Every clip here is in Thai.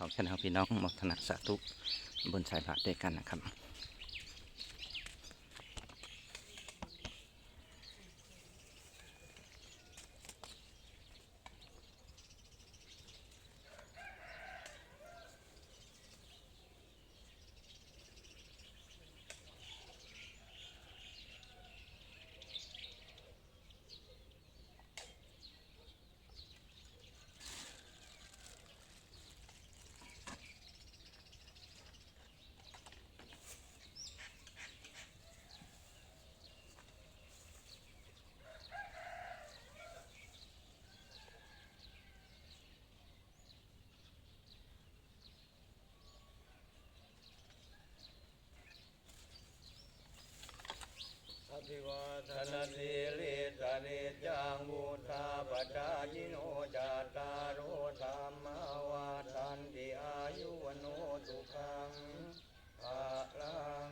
ทองชนะพี่น้องมทนาสาธุบนสายบาตรด้วยกันนะครับ วาทนสีลิสนิจังบุธาปจายิโนจาตารโอธรรมาวาทันติอายุวโนสุขังภาลัง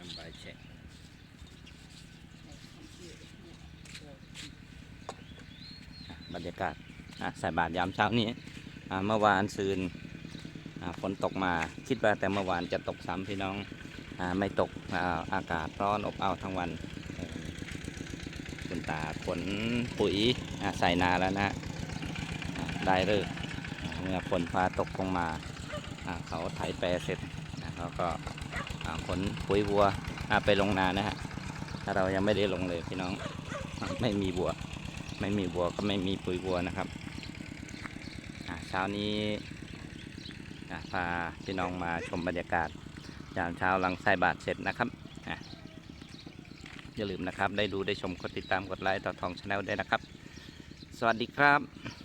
นำใบเช็คบรรยากาศอะใส่บาตรยามเช้านี้อะเมื่อวานซืนอะฝนตกมาคิดว่าแต่เมื่อวานจะตกซ้ำพี่น้องอไม่ตกอ่าอากาศร้อนอบอ้าวทั้งวันเออคุณตาขนปุ๋ยอะใส่นาแล้วนะอะได้เลิกเมื่อฝนฟ้าตกลงมาอะเขาไถแปรเสร็จอะเขาก็ ขนปุ๋ยวัวไปลงนานะฮะถ้าเรายังไม่ได้ลงเลยพี่น้องไม่มีวัว ไม่มีวัวก็ไม่มีปุ๋ยวัวนะครับเช้านี้พาพี่น้องมาชมบรรยากาศยามเช้าหลังใส่บาตรเสร็จนะครับอะอย่าลืมนะครับ ได้ดูได้ชมกดติดตามกดไลค์ต่อทองชาแนลได้นะครับ สวัสดีครับ